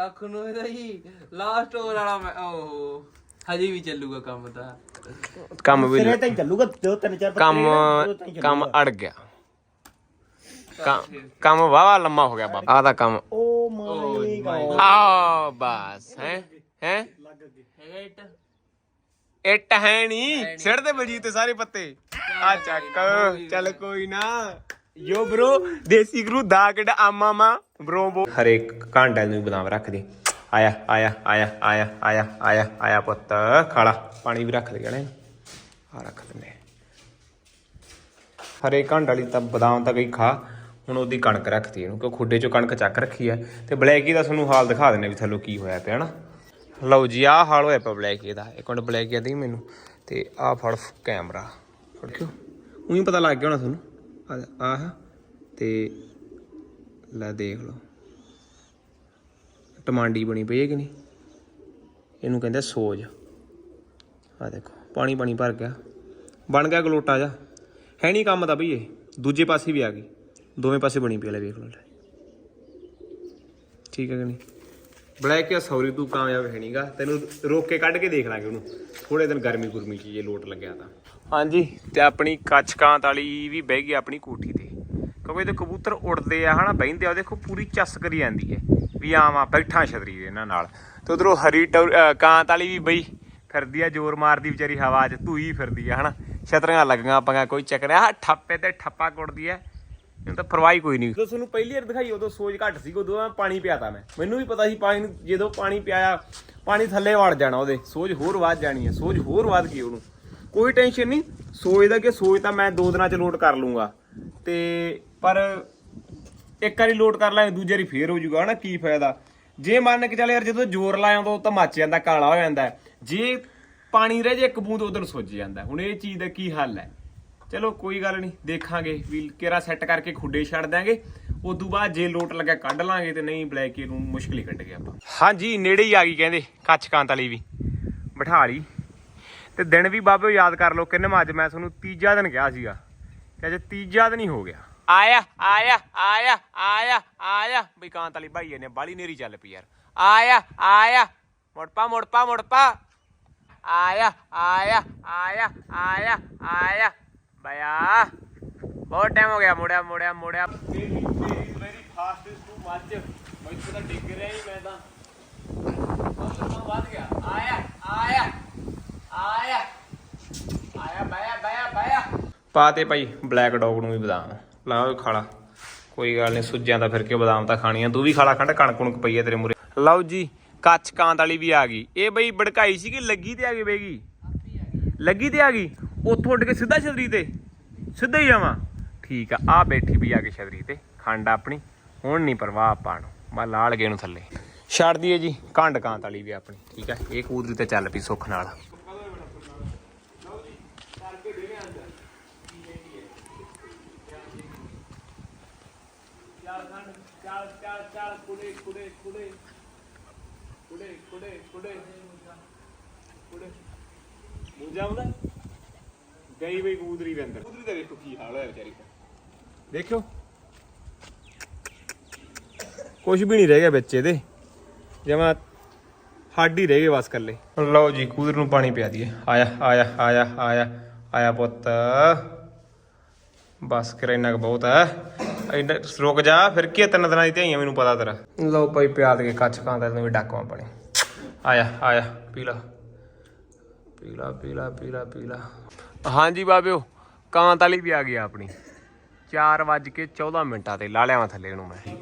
ਅੱਖ ਨੂੰ ਇਹਦਾ ਹੀ ਲਾਸਟ ਓਵਰ ਵਾਲਾ ਮੈਂ ਓਹ ਹਜੇ ਵੀ ਚੱਲੂਗਾ ਕੰਮ ਤਾਂ। ਕੰਮ ਵੀ ਤੇਰੇ ਤਾਂ ਚੱਲੂਗਾ ਦੋ ਤਿੰਨ ਚਾਰ ਕੰਮ ਕੰਮ। ਅੜ ਗਿਆ। ਕੰਮ- ਕੰਮ ਵਾਵਾ ਲੰਮਾ ਹੋ ਗਿਆ ਬਾਬਾ। ਆ ਦਾ ਕੰਮ ਓ ਮਾਈ ਗॉड ਆ ਬਸ ਹੈ? ਹੈ? ਹੈਗਾ ਇੱਟ? ਇੱਟ ਹੈ ਨਹੀਂ ਸਿਰ ਤੇ ਬਲਜੀਤ ਤੇ ਸਾਰੇ ਪੱਤੇ। ਆ ਚੱਕ। ਚੱਲ ਕੋਈ ਨਾ। ਯੋ ਬ్రో ਦੇਸੀ ਗਰੂ ਦਾ ਕਿਡ ਆਮਾ ਮਾ? ਬ్రో ਬੋ ਹਰੇਕ ਕਾਂਡਲ ਨੂੰ ਬਦਾਮ ਰੱਖ ਦੇ ਆਇਆ ਆਇਆ ਆਇਆ ਆਇਆ ਆਇਆ ਆਇਆ ਆਇਆ ਪੁੱਤ ਖਾਲਾ ਪਾਣੀ ਵੀ ਰੱਖ ਦੇ ਗਣੇ ਆ ਰੱਖ ਦਿੰਦੇ ਹਰੇ ਘੰਡ ਵਾਲੀ ਤਾਂ ਬਦਾਮ ਤਾਂ ਗਈ ਖਾ, ਹੁਣ ਉਹਦੀ ਕਣਕ ਰੱਖਤੀ ਇਹਨੂੰ, ਕਿਉਂ ਖੁੱਡੇ ਚੋਂ ਕਣਕ ਚੱਕ ਰੱਖੀ ਆ। ਤੇ ਬਲੈਕੀ ਦਾ ਤੁਹਾਨੂੰ ਹਾਲ ਦਿਖਾ ਦਿੰਨੇ ਵੀ ਥੱਲੋਂ ਕੀ ਹੋਇਆ ਪਿਆ ਨਾ। ਲਓ ਜੀ, ਆਹ ਹਾਲ ਹੋਇਆ ਪਿਆ ਬਲੈਕੀ ਦਾ। ਇੱਕ ਮਿੰਟ ਬਲੈਕੀ ਆ ਦੀ ਮੈਨੂੰ, ਤੇ ਆਹ ਫੜ ਕੈਮਰਾ। ਫੜ ਕਿਉਂ? ਉਹੀ ਪਤਾ ਲੱਗ ਗਿਆ ਹੋਣਾ ਤੁਹਾਨੂੰ। ਆਹ- ਆਹ। ਤੇ ਲੈ ਦੇਖ ਲਓ। ਟਮਾਂਡੀ ਬਣੀ ਪਈ ਹੈ ਕਿ ਨਹੀਂ? ਇਹਨੂੰ ਕਹਿੰਦੇ ਸੋਜ। ਆ ਦੇਖੋ, ਪਾਣੀ ਪਾਣੀ ਭਰ ਗਿਆ। ਬਣ ਗਿਆ ਗਲੋਟਾ ਜਾ ਹੈ ਨਹੀਂ ਕੰਮ ਦਾ ਬਈ ਇਹ। ਦੂਜੇ ਪਾਸੇ ਵੀ ਆ ਗਈ। ਦੋਵੇਂ ਪਾਸੇ ਬਣੀ ਪਈ ਲੈ ਵੇਖ ਲਓ ਲੈ। ਠੀਕ ਹੈ ਕਿ ਨਹੀਂ? ਬਲੈਕ ਜਾਂ ਸੌਰੀ, ਤੂੰ ਕਾਮਯਾਬ ਹੈ ਨਹੀਂਗਾ ਤੈਨੂੰ ਰੋਕ ਕੇ ਕੱਢ ਕੇ ਦੇਖ ਲਾਂਗੇ ਉਹਨੂੰ। ਥੋੜੇ ਦਿਨ ਗਰਮੀ ਗੁਰਮੀ ਚ ਜੇ ਲੋਟ ਲੱਗਿਆ ਤਾਂ। ਹਾਂਜੀ, ਤੇ ਆਪਣੀ ਕੱਚਕਾਂ ਵਾਲੀ ਵੀ ਬਹਿ ਗਈ ਆਪਣੀ ਕੋਠੀ ਤੇ। ਕਿਉਂਕਿ ਇਹਦੇ ਕਬੂਤਰ ਉੱਡਦੇ ਆ, ਹਨਾ, ਬਹਿੰਦੇ ਆ, ਉਹ ਦੇਖੋ ਪੂਰੀ ਚੱਸ ਕਰੀ ਜਾਂਦੀ ਹੈ ਵੀ ਆਵਾਂ ਬੈਠਾ ਛਤਰੀ ਦੇ ਇਹਨਾਂ ਨਾਲ। ਤੇ ਉਧਰੋਂ ਹਰੀ ਟੌਰ- ਕਾਂਤ ਵਾਲੀ ਵੀ ਬਈ ਫਿਰਦੀ ਆ, ਜ਼ੋਰ ਮਾਰਦੀ ਵਿਚਾਰੀ ਹਵਾ 'ਚ, ਧੂਈ ਫਿਰਦੀ ਆ, ਹਨਾ। ਛਤਰੀਆਂ ਲੱਗੀਆਂ ਪੰਗਾ ਕੋਈ ਚੱਕਰ ਆ ਠੱਪੇ ਤੇ ਠੱਪਾ ਕੁੱਟਦੀ ਐ ਇਹਨੂੰ ਤਾਂ ਪਰਵਾਹੀ ਕੋਈ ਨਹੀਂ ਜਦੋਂ ਤੁਹਾਨੂੰ ਪਹਿਲੀ ਵਾਰ ਦਿਖਾਈ, ਉਦੋਂ ਸੋਚ ਘੱਟ ਸੀ, ਉਦੋਂ ਮੈਂ ਪਾਣੀ ਪਿਆਤਾ ਮੈਂ। ਮੈਨੂੰ ਵੀ ਪਤਾ ਸੀ ਪਾਣੀ ਨੂੰ ਜਦੋਂ ਪਾਣੀ ਪਿਆਇਆ, ਪਾਣੀ ਥੱਲੇ ਵੜ ਜਾਣਾ ਉਹਦੇ। ਸੋਚ ਹੋਰ ਵੱਧ ਜਾਣੀ ਹੈ ਸੋਚ ਹੋਰ ਵੱਧ ਗਈ ਉਹਨੂੰ। ਕੋਈ ਟੈਨਸ਼ਨ ਨਹੀਂ ਸੋਚਦਾ ਕਿ ਸੋਚ ਤਾਂ ਮੈਂ ਦੋ ਦਿਨਾਂ ਚ ਲੋਟ ਕਰ ਲੂੰਗਾ। ਤੇ ਪਰ ਇੱਕ ਵਾਰੀ ਲੋਡ ਕਰ ਲਾਂਗੇ, ਦੂਜੀ ਵਾਰੀ ਫੇਰ ਹੋ ਜਾਊਗਾ, ਹਨਾ, ਕੀ ਫਾਇਦਾ? ਜੇ ਮੰਨ ਕੇ ਚੱਲ ਯਾਰ, ਜਦੋਂ ਜ਼ੋਰ ਲਾਇਆ ਉਦੋਂ ਤਾਂ ਮੱਚ ਜਾਂਦਾ, ਕਾਲਾ ਹੋ ਜਾਂਦਾ। ਜੇ ਪਾਣੀ ਰਹਿ ਜੇ ਇੱਕ ਬੂੰਦ ਉਧਰ ਸੁੱਜ ਜਾਂਦਾ। ਹੁਣ ਇਹ ਚੀਜ਼ ਦਾ ਕੀ ਹੱਲ ਹੈ? ਚਲੋ, ਕੋਈ ਗੱਲ ਨਹੀਂ, ਦੇਖਾਂਗੇ ਵੀ ਕਿਹੜਾ ਸੈੱਟ ਕਰਕੇ ਖੁੱਡੇ ਛੱਡ ਦਾਂਗੇ ਤੋਂ ਬਾਅਦ ਜੇ ਲੋਟ ਲੱਗਾ ਕੱਢ ਲਾਂਗੇ ਤੇ ਨਹੀਂ ਬਲੈਕ ਨੂੰ ਮੁਸ਼ਕਿਲ ਹੀ ਕੱਢ ਗਿਆ ਆਪਾਂ। ਹਾਂਜੀ, ਨੇੜੇ ਹੀ ਆ ਗਈ ਕਹਿੰਦੇ, ਕੱਚ ਕਾਂਤ ਵਾਲੀ ਵੀ। ਬਿਠਾ ਲਈ। ਤੇ ਦਿਨ ਵੀ ਬਾਬੇ, ਯਾਦ ਕਰ ਲਓ, ਕਿੰਨੇ ਅੱਜ ਮੈਂ ਤੁਹਾਨੂੰ ਤੀਜਾ ਦਿਨ ਕਿਹਾ ਸੀਗਾ। ਕਿ ਅੱਜ ਤੀਜਾ ਦਿਨ ਹੀ ਹੋ ਗਿਆ। ਆਇਆ ਆਇਆ ਆਇਆ ਆਇਆ ਆਇਆ। ਬਈ ਕਾਂਤ ਵਾਲੀ ਭਾਈਏ ਨੇ ਬਾਲੀ ਨੇਰੀ ਚੱਲ ਪਈ ਯਾਰ। ਆਇਆ ਆਇਆ। ਮੁੜਪਾ ਮੁੜਪਾ ਮੁੜਪਾ ਆਇਆ ਆਇਆ ਆਇਆ ਆਇਆ ਆਇਆ। ਬਿਆ ਬਹੁਤ ਟਾਈਮ ਹੋ ਗਿਆ ਮੁੜਿਆ ਮੁੜਿਆ ਮੁੜਿਆ। ਮੇਰੀ ਮੇਰੀ ਫਾਸਟੈਸਟ ਟੂ ਮੱਚ ਮੈਨੂੰ ਤਾਂ ਡਿੱਗ ਰਿਹਾ ਹੀ ਮੈਂ ਤਾਂ ਬਹੁਤ ਵੱਧ ਗਿਆ ਆਇਆ ਆਇਆ ਆਇਆ। ਆਇਆ ਬਾਇਆ ਬਾਇਆ ਬਾਇਆ ਪਾਤੇ ਭਾਈ ਬਲੈਕ ਡੌਗ ਨੂੰ ਵੀ ਬਦਾਮ ਲਾ ਉਹ ਖਾਲਾ। ਕੋਈ ਗੱਲ ਨਹੀਂ, ਸੁੱਜਿਆਂ ਦਾ ਫਿਰ ਕੇ ਬਦਾਮ ਤਾਂ ਖਾਣੀਆਂ? ਤੂੰ ਵੀ ਖਾਲਾ ਖੰਡ, ਕਣਕ ਕੁਣਕ ਪਈ ਹੈ ਤੇਰੇ ਮੂਰੇ ਲਓ ਜੀ, ਕੱਚ ਕਾਂਤ ਵਾਲੀ ਵੀ ਆ ਗਈ। ਇਹ ਬਈ ਬੜਕਾਈ ਸੀ ਕਿ ਲੱਗੀ ਤੇ ਆ ਗਈ ਬੇਗੀ ਲੱਗੀ ਤੇ ਆ ਗਈ? ਉੱਥੋਂ ਉੱਡ ਕੇ ਸਿੱਧਾ ਛਤਰੀ ਤੇ? ਸਿੱਧਾ ਹੀ ਜਾਵਾਂ? ਠੀਕ ਆ ਆ ਬੈਠੀ ਵੀ ਆ ਕੇ ਛਤਰੀ ਤੇ। ਖੰਡ ਆਪਣੀ, ਹੁਣ ਨਹੀਂ ਪਰਵਾਹ ਆਪਾਂ ਨੂੰ। ਮੈਂ ਲਾਲ ਗਏ ਨੂੰ ਥੱਲੇ। ਛੱਡ ਦਈਏ ਜੀ, ਕੰਡ ਕਾਂਤ ਵਾਲੀ ਵੀ ਆਪਣੀ। ਠੀਕ ਆ, ਇਹ ਕੂਦਰੀ ਤੇ ਚੱਲ ਪਈ ਸੁੱਖ ਨਾਲ ਚੱਲ ਖੰਡ ਚੱਲ ਚੱਲ ਚੱਲ ਕੁੜੇ ਕੁੜੇ ਕੁੜੇ। ਕੁੜੇ ਕੁੜੇ ਕੁੜੇ। ਕੁੜੇ। ਮੂੰਜਾ ਆਉਂਦਾ ਗਈ ਬਈ ਕੂਦਰੀ ਦੇ ਅੰਦਰ। ਕੂਦਰੀ ਦਾ ਵੇਖੋ ਕੀ ਹਾਲ ਹੋਇਆ ਵਿਚਾਰੀ ਦਾ। ਦੇਖਿਓ। ਕੁਝ ਵੀ ਨਹੀਂ ਰਹਿ ਗਿਆ ਵਿੱਚ ਇਹਦੇ। ਜਮਾ ਹੱਡ ਹੀ ਰਹਿ ਗਏ ਬਸ ਕੱਲੇ ਲਓ ਜੀ ਕੂਦਰ ਨੂੰ ਪਾਣੀ ਪਿਆ ਦਈਏ। ਆਇਆ ਆਇਆ ਆਇਆ ਆਇਆ ਆਇਆ ਪੁੱਤ। ਬਸ ਕਰ ਇੰਨਾ ਕੁ ਬਹੁਤ ਹੈ। ਰੁਕ ਜਾ ਫਿਰ ਕੀ ਹੈ, ਤਿੰਨ ਦਿਨਾਂ ਦੀ ਧਈਆਂ ਮੈਨੂੰ ਪਤਾ ਤੇਰਾ। ਲਓ ਭਾਈ ਪਿਆ ਦੇ ਕੱਚ ਖਾਂਦਾ ਤੈਨੂੰ ਵੀ ਡਾਕਵਾ ਪਾਣੀ ਆਇਆ ਆਇਆ ਪੀ ਲਾ। ਪੀਲਾ ਪੀਲਾ ਪੀਲਾ ਪੀਲਾ ਹਾਂਜੀ ਬਾਬਿਓ ਕਾਂਤ ਵਾਲੀ ਵੀ ਆ ਗਈ ਆਪਣੀ। 4 ਵੱਜ ਕੇ 14 ਮਿੰਟਾਂ ਤੇ ਲਾ ਲਿਆਵਾਂ ਥੱਲੇ ਨੂੰ ਮੈਂ।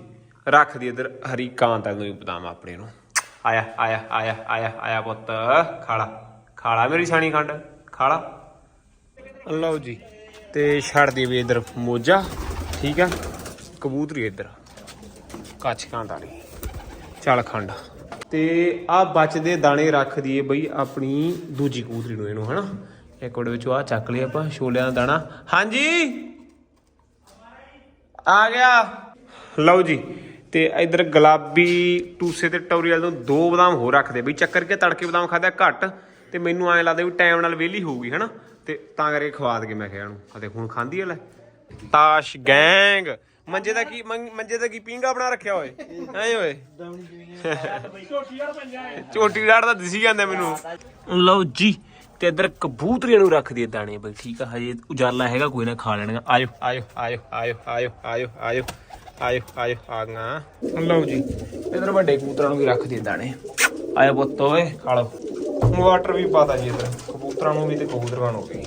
ਰੱਖ ਦੀ ਇਧਰ ਹਰੀ ਕਾਂਤ ਵਾਲੀ ਨੂੰ ਵੀ ਆਪਣੇ ਨੂੰ। ਆਇਆ ਆਇਆ ਆਇਆ ਆਇਆ ਆਇਆ ਪੁੱਤ ਖਾਲਾ ਖਾਲਾ ਮੇਰੀ ਛਾਣੀ ਖੰਡ ਖਾਲਾ। ਲਓ ਜੀ ਤੇ ਛੱਡ ਦੀ ਵੀ ਇਧਰ ਮੋਜਾ ਠੀਕ ਆ। ਕਬੂਤਰੀ ਇੱਧਰ। ਕੱਚ ਦਾਣੀ ਚਲ ਖੰਡ। ਤੇ ਆ ਬਚਦੇ ਦਾਣੇ ਰੱਖ ਦਈਏ ਬਈ ਆਪਣੀ ਦੂਜੀ ਕਬੂਤਰੀ ਨੂੰ ਇਹਨੂੰ, ਹਨਾ? ਇੱਕ ਉਹਦੇ ਵਿੱਚੋਂ ਆ ਚੱਕ ਲਿਆ ਆਪਾਂ ਛੋਲਿਆਂ ਦਾ ਦਾਣਾ। ਹਾਂਜੀ! ਆ ਗਿਆ। ਲਓ ਜੀ, ਤੇ ਇਧਰ ਗੁਲਾਬੀ ਟੂਸੇ ਤੇ ਟੌਰੀਅਲ ਨੂੰ ਦੋ ਬਦਾਮ ਹੋਰ ਰੱਖਦੇ ਬਈ ਚੱਕਰ ਕੇ ਤੜਕੇ ਬਦਾਮ ਖਾਦਾ ਘੱਟ, ਤੇ ਮੈਨੂੰ ਐਂ ਲੱਗਦਾ ਵੀ ਟਾਈਮ ਨਾਲ ਵਿਹਲੀ ਹੋਊਗੀ, ਹਨਾ? ਤੇ ਤਾਂ ਕਰਕੇ ਖਵਾ ਦਗੇ ਮੈਂ ਕਿਹਾ ਇਹਨੂੰ। ਅਤੇ ਹੁਣ ਖਾਂਦੀ ਐ ਲੈ। ਤਾਸ਼ ਗੈਂਗ। ਮੰਜੇ ਦਾ ਕੀ ਮੰਗ- ਮੰਜੇ ਦਾ ਕੀ ਪੀਂਗਾ ਬਣਾ ਰੱਖਿਆ ਓਏ ਐ ਓਏ ਝੋਟੀ ਡਾੜ ਦਾ ਦਿਸੀ ਜਾਂਦਾ ਮੈਨੂੰ। ਲਓ ਜੀ ਤੇ ਇਧਰ ਕਬੂਤਰੀਆਂ ਨੂੰ ਰੱਖ ਦਈਏ ਦਾਣੇ ਬਈ ਠੀਕ ਆ ਹਜੇ ਉਜਾਲਾ ਹੈਗਾ ਕੋਈ ਨਾ ਖਾ ਲੈਣਗੇ। ਆਇਓ। ਆਇਓ ਆਇਓ ਆਇਓ ਆਇਓ ਆਇਓ ਆਇਓ ਆਇਓ ਆਇਓ ਆ ਗਾ ਲਓ ਜੀ ਇਧਰ ਵੱਡੇ ਕਬੂਤਰਾਂ ਨੂੰ ਵੀ ਰੱਖ ਦਈਏ ਦਾਣੇ। ਆਇਓ ਪੁੱਤ ਓਏ ਖਾ ਲਓ। ਵਾਟਰ ਵੀ ਪਾਤਾ ਜੀ ਇਧਰ। ਕਬੂਤਰਾਂ ਨੂੰ ਵੀ ਤੇ ਕਬੂਤਰਾਂ ਨੂੰ ਵੀ।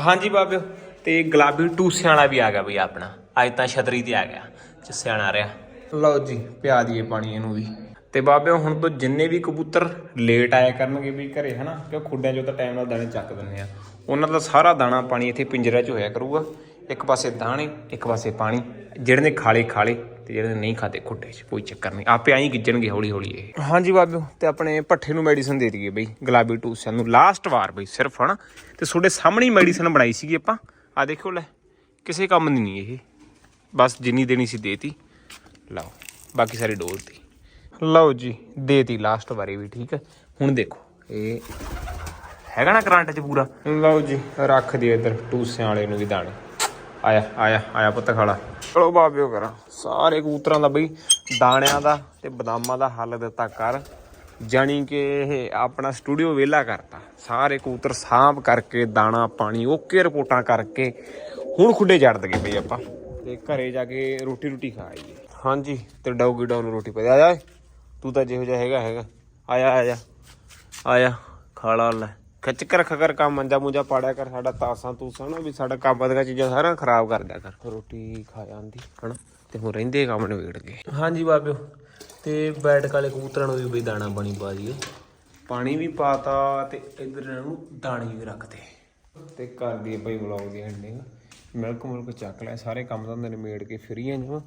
ਹਾਂਜੀ ਬਾਬਿਓ ਤੇ ਗੁਲਾਬੀ ਟੂਸਿਆਂ ਵਾਲਾ ਵੀ ਆ ਗਿਆ ਬਈ ਆਪਣਾ। ਅੱਜ ਤਾਂ ਛਤਰੀ ਤੇ ਆ ਗਿਆ ਸਿਆਣਾ ਰਿਹਾ। ਲਓ ਜੀ ਪਿਆ ਦਈਏ ਪਾਣੀ ਇਹਨੂੰ ਵੀ। ਤੇ ਬਾਬਿਓ ਹੁਣ ਤੋਂ ਜਿੰਨੇ ਵੀ ਕਬੂਤਰ ਲੇਟ ਆਇਆ ਕਰਨਗੇ ਵੀ ਘਰੇ ਹਨਾ? ਕਿਉਂ ਖੁੱਡਿਆਂ ਚੋਂ ਤਾਂ ਟਾਈਮ ਨਾਲ ਦਾਣੇ ਚੱਕ ਦਿੰਦੇ ਆ। ਉਹਨਾਂ ਦਾ ਸਾਰਾ ਦਾਣਾ ਪਾਣੀ ਇੱਥੇ ਪਿੰਜਰੇ 'ਚ ਹੋਇਆ ਕਰੂਗਾ। ਇੱਕ ਪਾਸੇ ਦਾਣੇ ਇੱਕ ਪਾਸੇ ਪਾਣੀ। ਜਿਹੜੇ ਨੇ ਖਾਲੇ ਖਾਲੇ ਤੇ ਜਿਹੜੇ ਨੇ ਨਹੀਂ ਖਾਦੇ ਖੁੱਡੇ 'ਚ ਕੋਈ ਚੱਕਰ ਨਹੀਂ। ਆਪੇ ਆਈ ਗਿੱਜਣਗੇ ਹੌਲੀ ਹੌਲੀ ਇਹ। ਹਾਂਜੀ ਬਾਬਿਓ ਤੇ ਆਪਣੇ ਪੱਠੇ ਨੂੰ ਮੈਡੀਸਨ ਦੇ ਦਈਏ ਬਈ ਗੁਲਾਬੀ ਟੂਸਿਆਂ ਨੂੰ ਲਾਸਟ ਵਾਰ ਬਈ ਸਿਰਫ ਹਨਾ? ਤੇ ਤੁਹਾਡੇ ਸਾਹਮਣੇ ਹੀ ਮੈਡੀਸਨ ਬਣਾਈ ਸੀਗੀ ਆਪਾਂ। ਆ ਦੇਖੋ ਲੈ ਕਿਸੇ ਕੰਮ ਦੀ ਨਹੀਂ ਇਹ। ਬਸ ਜਿੰਨੀ ਦੇਣੀ ਸੀ ਦੇਤੀ ਲਓ ਬਾਕੀ ਸਾਰੇ ਡੋਲਤੀ ਲਓ ਜੀ ਦੇਤੀ ਲਾਸਟ ਵਾਰੀ ਵੀ ਠੀਕ ਹੈ? ਹੁਣ ਦੇਖੋ ਇਹ ਹੈਗਾ ਨਾ ਕਰੰਟ ਚ ਪੂਰਾ? ਲਓ ਜੀ ਰੱਖ ਦਿਓ ਇੱਧਰ ਟੂਸਿਆਂ ਵਾਲੇ ਨੂੰ ਵੀ ਦਾਣੇ। ਆਇਆ ਆਇਆ ਆਇਆ ਪੁੱਤ ਖਾਲਾ। ਚਲੋ ਬਾਬਿਓ ਕਰਾਂ। ਸਾਰੇ ਕਬੂਤਰਾਂ ਦਾ ਬਈ ਦਾਣਿਆਂ ਦਾ ਤੇ ਬਦਾਮਾਂ ਦਾ ਹੱਲ ਦਿੱਤਾ ਕਰ। ਜਾਣੀ ਕਿ ਇਹ ਆਪਣਾ ਸਟੂਡੀਓ ਵਿਹਲਾ ਕਰਤਾ। ਸਾਰੇ ਕਬੂਤਰ ਸਾਂਭ ਕਰਕੇ ਦਾਣਾ ਪਾਣੀ ਓਕੇ ਰਿਪੋਰਟਾਂ ਕਰਕੇ। ਹੁਣ ਖੁੱਡੇ ਛੱਡ ਦਗੇ ਬਈ ਆਪਾਂ। ਤੇ ਘਰੇ ਜਾ ਕੇ ਰੋਟੀ ਰੋਟੀ ਖਾ ਆਈਏ। ਹਾਂਜੀ ਤੇ ਡੌਗੀ ਡਾਊ ਨੂੰ ਰੋਟੀ ਪਾ ਦੇ। ਆ ਜਾ। ਤੂੰ ਤਾਂ ਜਿਹੋ ਜਿਹਾ ਹੈਗਾ ਹੈਗਾ। ਆਇਆ ਆਇਆ ਆਇਆ ਖਾਲਾ ਲੈ। ਖਿੱਚ ਕੇ ਰੱਖ ਕਰ ਕੰਮ ਮੰਜਾ ਮੁੰਜਾ ਪਾੜਿਆ ਕਰ ਸਾਡਾ ਤਾਸਾਂ ਤੂਸਾਂ ਨਾ ਵੀ ਸਾਡਾ ਕੰਮ ਦੀਆਂ ਚੀਜ਼ਾਂ ਸਾਰਾ ਖਰਾਬ ਕਰ ਦਿਆ ਕਰ। ਰੋਟੀ ਖਾ ਜਾਂਦੀ ਹਨਾ? ਤੇ ਹੁਣ ਰਹਿੰਦੇ ਕੰਮ ਨਿਬੇੜ ਗਏ ਹਾਂਜੀ ਬਾਬਿਓ ਤੇ ਬੈਠ ਕਾਲੇ ਕਬੂਤਰਾਂ ਨੂੰ ਵੀ ਬਈ ਦਾਣਾ ਪਾਣੀ ਪਾ ਦਈਏ। ਪਾਣੀ ਵੀ ਪਾਤਾ ਤੇ ਇਧਰ ਇਹਨਾਂ ਨੂੰ ਦਾਣੇ ਵੀ ਰੱਖਦੇ ਤੇ ਕਰ ਦਈਏ ਭਾਈ ਬਲੌਗ ਦੀ ਹੈਂਡਿੰਗ ਮਿਲਕ ਮੁਲਕ ਚੱਕ ਲਿਆ, ਸਾਰੇ ਕੰਮ ਧੰਦੇ ਨਿਬੇੜ ਕੇ ਫਰੀਆਂ ਜਮਾ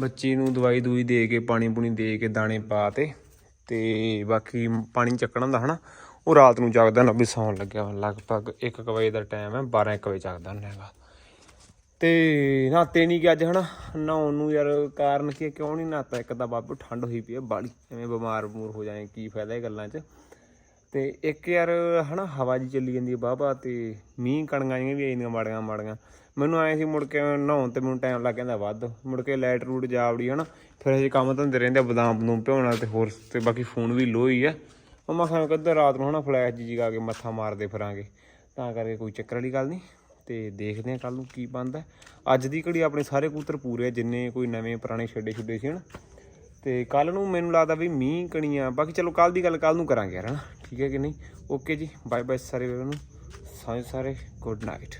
ਬੱਚੀ ਨੂੰ ਦਵਾਈ ਦੂਈ ਦੇ ਕੇ, ਪਾਣੀ ਪੂਣੀ ਦੇ ਕੇ ਦਾਣੇ ਪਾ ਤੇ ਤੇ ਬਾਕੀ ਪਾਣੀ ਚੱਕਣਾ ਹੁੰਦਾ ਹਨਾ, ਉਹ ਰਾਤ ਨੂੰ ਜਗਦਾ ਨਾ ਵੀ ਸੌਣ ਲੱਗਿਆ ਵਾ। ਲਗਭਗ 1 ਵਜੇ ਦਾ ਟਾਈਮ ਹੈ 12 1 ਵਜੇ ਜਗਦਾ ਹੁੰਦਾ ਹੈਗਾ। ਤੇ ਨਾਤੇ ਨਹੀਂ ਕਿ ਅੱਜ ਹਨਾ। ਨਹਾਉਣ ਨੂੰ ਯਾਰ ਕਾਰਨ ਕੀ ਕਿਉਂ ਨਹੀਂ ਨਾਤਾ ਇੱਕ ਤਾਂ ਬਾਬੂ ਠੰਡ ਹੋਈ ਪਈ ਹੈ, ਬਾਲੀ। ਐਵੇਂ ਬਿਮਾਰ ਬਮੂਰ ਹੋ ਜਾਏ, ਕੀ ਫਾਇਦਾ ਇਹ ਗੱਲਾਂ 'ਚ? ਤੇ ਇੱਕ ਯਾਰ ਹਨਾ ਹਵਾ ਜੀ ਚੱਲੀ ਜਾਂਦੀ ਹੈ ਬਾਬਾ ਤੇ ਮੀਂਹ ਕਣਗਾਂ ਜਿਹੀਆਂ ਵੀ ਆਈਆਂ ਮਾੜੀਆਂ ਮਾੜੀਆਂ। ਮੈਨੂੰ ਆਏ ਸੀ ਮੁੜ ਕੇ ਨਹਾਉਣ ਤੇ ਮੈਨੂੰ ਟਾਈਮ ਲੱਗ ਜਾਂਦਾ ਵੱਧ। ਮੁੜ ਕੇ ਲਾਈਟ ਰੂਟ ਜਾਵੜੀ ਹਨਾ, ਫਿਰ ਅਸੀਂ ਕੰਮ ਧੰਦੇ ਰਹਿੰਦੇ ਬਦਾਮ ਬਦੂਮ ਭਿਉਣਾ ਤੇ ਹੋਰ ਤੇ ਬਾਕੀ ਫੋਨ ਵੀ ਲੋ ਹੀ ਆ। ਮਮਾ ਖਾਂ ਕਦੇ ਰਾਤ ਨੂੰ ਹਨਾ ਫਲੈਸ਼ ਜੀ ਜਗਾ ਕੇ ਮੱਥਾ ਮਾਰਦੇ ਫਿਰਾਂਗੇ। ਤਾਂ ਕਰਕੇ ਕੋਈ ਚੱਕਰ ਵਾਲੀ ਗੱਲ ਨਹੀਂ ਤੇ ਦੇਖਦੇ ਆ ਕੱਲ ਨੂੰ ਕੀ ਬਣਦਾ। ਅੱਜ ਦੀ ਘੜੀ ਆਪਣੇ ਸਾਰੇ ਕੂਤਰ ਪੂਰੇ ਆ, ਜਿੰਨੇ ਕੋਈ ਨਵੇਂ ਪੁਰਾਣੇ ਛੱਡੇ ਛੁੱਡੇ ਸੀ ਹਨਾ। ਤੇ ਕੱਲ ਨੂੰ ਮੈਨੂੰ ਲੱਗਦਾ ਵੀ ਮੀਂਹ, ਕਣੀਆਂ, ਬਾਕੀ ਚਲੋ ਕੱਲ ਦੀ ਗੱਲ ਕੱਲ ਨੂੰ ਕਰਾਂਗੇ ਯਾਰ ਹਨਾ। ਠੀਕ ਹੈ ਕਿ ਨਹੀਂ? ਓਕੇ ਜੀ ਬਾਏ ਬਾਏ ਸਾਰੇ ਵੀਰਾਂ ਨੂੰ। ਸਾਰੇ ਸਾਰੇ ਗੁੱਡ ਨਾਈਟ